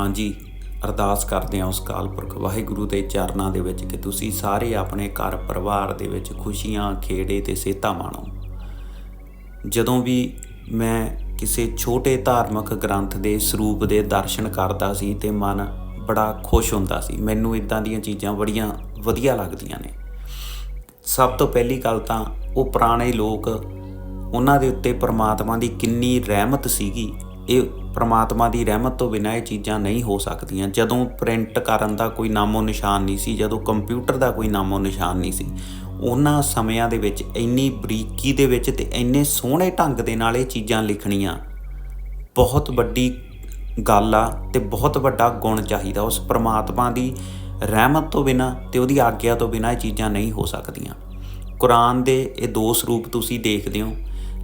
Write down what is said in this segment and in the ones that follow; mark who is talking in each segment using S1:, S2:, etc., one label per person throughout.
S1: ਹਾਂਜੀ, ਅਰਦਾਸ ਕਰਦੇ ਹਾਂ ਉਸ ਕਾਲ ਪੁਰਖ ਵਾਹਿਗੁਰੂ ਦੇ ਚਰਨਾਂ ਦੇ ਵਿੱਚ ਕਿ ਤੁਸੀਂ ਸਾਰੇ ਆਪਣੇ ਘਰ ਪਰਿਵਾਰ ਦੇ ਵਿੱਚ ਖੁਸ਼ੀਆਂ, ਖੇੜੇ ਤੇ ਸਿਹਤਾਂ ਮਾਣੋ। ਜਦੋਂ ਵੀ ਮੈਂ ਕਿਸੇ ਛੋਟੇ ਧਾਰਮਿਕ ਗ੍ਰੰਥ ਦੇ ਸਰੂਪ ਦੇ ਦਰਸ਼ਨ ਕਰਦਾ ਸੀ ਤੇ ਮਨ ਬੜਾ ਖੁਸ਼ ਹੁੰਦਾ ਸੀ, ਮੈਨੂੰ ਇਦਾਂ ਦੀਆਂ ਚੀਜ਼ਾਂ ਬੜੀਆਂ ਵਧੀਆ ਲੱਗਦੀਆਂ ਨੇ। ਸਭ ਤੋਂ ਪਹਿਲੀ ਗੱਲ ਤਾਂ ਉਹ ਪੁਰਾਣੇ ਲੋਕ, ਉਹਨਾਂ ਦੇ ਉੱਤੇ ਪ੍ਰਮਾਤਮਾ ਦੀ ਕਿੰਨੀ ਰਹਿਮਤ ਸੀਗੀ। ਇਹ ਪ੍ਰਮਾਤਮਾ ਦੀ ਰਹਿਮਤ ਤੋਂ ਬਿਨਾਂ ਇਹ ਚੀਜ਼ਾਂ ਨਹੀਂ ਹੋ ਸਕਦੀਆਂ। ਜਦੋਂ ਪ੍ਰਿੰਟ ਕਰਨ ਦਾ ਕੋਈ ਨਾਮੋ ਨਿਸ਼ਾਨ ਨਹੀਂ ਸੀ, ਜਦੋਂ ਕੰਪਿਊਟਰ ਦਾ ਕੋਈ ਨਾਮੋ ਨਿਸ਼ਾਨ ਨਹੀਂ ਸੀ, ਉਹਨਾਂ ਸਮਿਆਂ ਦੇ ਵਿੱਚ ਇੰਨੀ ਬਰੀਕੀ ਦੇ ਵਿੱਚ ਤੇ ਇੰਨੇ ਸੋਹਣੇ ਢੰਗ ਦੇ ਨਾਲ ਇਹ ਚੀਜ਼ਾਂ ਲਿਖਣੀਆਂ ਬਹੁਤ ਵੱਡੀ ਗੱਲ ਆ ਤੇ ਬਹੁਤ ਵੱਡਾ ਗੁਣ ਚਾਹੀਦਾ। ਉਸ ਪ੍ਰਮਾਤਮਾ ਦੀ ਰਹਿਮਤ ਤੋਂ ਬਿਨਾ ਤੇ ਉਹਦੀ ਆਗਿਆ ਤੋਂ ਬਿਨਾ ਇਹ ਚੀਜ਼ਾਂ ਨਹੀਂ ਹੋ ਸਕਦੀਆਂ। ਕੁਰਾਨ ਦੇ ਇਹ ਦੋ ਸਰੂਪ ਤੁਸੀਂ ਦੇਖਦੇ ਹੋ।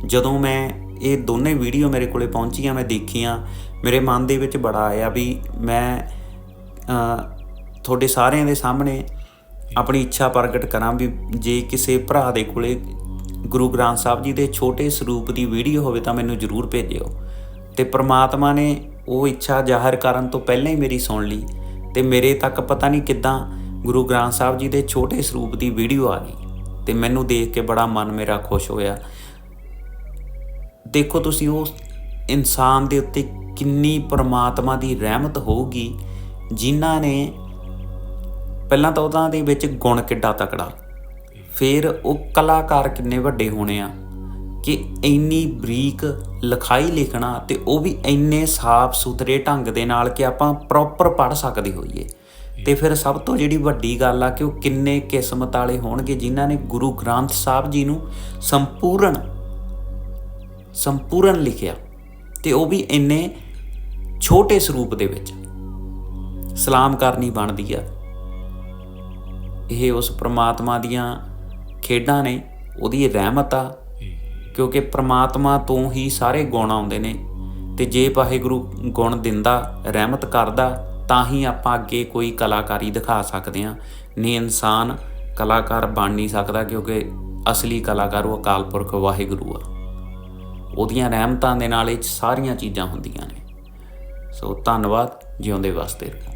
S1: ਜਦੋਂ ਮੈਂ ਇਹ ਦੋਨੇ ਵੀਡੀਓ ਮੇਰੇ ਕੋਲੇ ਪਹੁੰਚੀਆਂ, ਮੈਂ ਦੇਖੀਆਂ, ਮੇਰੇ ਮਨ ਦੇ ਵਿੱਚ ਬੜਾ ਆਇਆ ਵੀ ਮੈਂ ਤੁਹਾਡੇ ਸਾਰਿਆਂ ਦੇ ਸਾਹਮਣੇ ਆਪਣੀ ਇੱਛਾ ਪ੍ਰਗਟ ਕਰਾਂ ਵੀ ਜੇ ਕਿਸੇ ਭਰਾ ਦੇ ਕੋਲੇ ਗੁਰੂ ਗ੍ਰੰਥ ਸਾਹਿਬ ਜੀ ਦੇ ਛੋਟੇ ਸਰੂਪ ਦੀ ਵੀਡੀਓ ਹੋਵੇ ਤਾਂ ਮੈਨੂੰ ਜ਼ਰੂਰ ਭੇਜਿਓ। ਤੇ ਪ੍ਰਮਾਤਮਾ ਨੇ ਉਹ ਇੱਛਾ ਜ਼ਾਹਰ ਕਰਨ ਤੋਂ ਪਹਿਲਾਂ ਹੀ ਮੇਰੀ ਸੁਣ ਲਈ ਤੇ ਮੇਰੇ ਤੱਕ ਪਤਾ ਨਹੀਂ ਕਿੱਦਾਂ ਗੁਰੂ ਗ੍ਰੰਥ ਸਾਹਿਬ ਜੀ ਦੇ ਛੋਟੇ ਸਰੂਪ ਦੀ ਵੀਡੀਓ ਆ ਗਈ ਤੇ ਮੈਨੂੰ ਦੇਖ ਕੇ ਬੜਾ ਮਨ ਮੇਰਾ ਖੁਸ਼ ਹੋਇਆ। ਦੇਖੋ ਤੁਸੀਂ ਉਸ ਇਨਸਾਨ ਦੇ ਉੱਤੇ ਕਿੰਨੀ ਪਰਮਾਤਮਾ ਦੀ ਰਹਿਮਤ ਹੋਊਗੀ, ਜਿਨ੍ਹਾਂ ਨੇ ਪਹਿਲਾਂ ਤਾਂ ਉਹਨਾਂ ਦੇ ਵਿੱਚ ਗੁਣ ਕਿੱਡਾ ਤਕੜਾ। ਫਿਰ ਉਹ ਕਲਾਕਾਰ ਕਿੰਨੇ ਵੱਡੇ ਹੋਣੇ ਆ ਕਿ ਇੰਨੀ ਬਰੀਕ ਲਿਖਾਈ ਲਿਖਣਾ ਤੇ ਉਹ ਵੀ ਇੰਨੇ ਸਾਫ਼ ਸੁਥਰੇ ਢੰਗ ਦੇ ਨਾਲ ਕਿ ਆਪਾਂ ਪ੍ਰੋਪਰ ਪੜ੍ਹ ਸਕਦੇ ਹੋਈਏ। ਤੇ ਫਿਰ ਸਭ ਤੋਂ ਜਿਹੜੀ ਵੱਡੀ ਗੱਲ ਆ ਕਿ ਉਹ ਕਿੰਨੇ ਕਿਸਮਤ ਵਾਲੇ ਹੋਣਗੇ, ਜਿਨ੍ਹਾਂ ਨੇ ਗੁਰੂ ਗ੍ਰੰਥ ਸਾਹਿਬ ਜੀ ਨੂੰ ਸੰਪੂਰਨ ਸੰਪੂਰਨ ਲਿਖਿਆ ਤੇ ਉਹ ਵੀ ਇੰਨੇ ਛੋਟੇ ਸਰੂਪ ਦੇ ਵਿੱਚ। ਸਲਾਮ ਕਰਨੀ ਬਣਦੀ ਆ। ਇਹ ਉਸ ਪ੍ਰਮਾਤਮਾ ਦੀਆਂ ਖੇਡਾਂ ਨੇ, ਉਹਦੀ ਰਹਿਮਤ ਆ। ਕਿਉਂਕਿ ਪ੍ਰਮਾਤਮਾ ਤੋਂ ਹੀ ਸਾਰੇ ਗੁਣ ਆਉਂਦੇ ਨੇ ਤੇ ਜੇ ਵਾਹਿਗੁਰੂ ਗੁਣ ਦਿੰਦਾ, ਰਹਿਮਤ ਕਰਦਾ, ਤਾਂ ਹੀ ਆਪਾਂ ਅੱਗੇ ਕੋਈ ਕਲਾਕਾਰੀ ਦਿਖਾ ਸਕਦੇ ਹਾਂ। ਨਹੀਂ ਇਨਸਾਨ ਕਲਾਕਾਰ ਬਣ ਨਹੀਂ ਸਕਦਾ ਕਿਉਂਕਿ ਅਸਲੀ ਕਲਾਕਾਰ ਉਹ ਅਕਾਲ ਪੁਰਖ ਵਾਹਿਗੁਰੂ ਆ। ਉਹਦੀਆਂ ਰਹਿਮਤਾਂ ਦੇ ਨਾਲ ਇਹ ਸਾਰੀਆਂ ਚੀਜ਼ਾਂ ਹੁੰਦੀਆਂ ਨੇ। ਸੋ ਧੰਨਵਾਦ ਜਿਉਂਦੇ ਵਾਸਤੇ ਰਹੋ।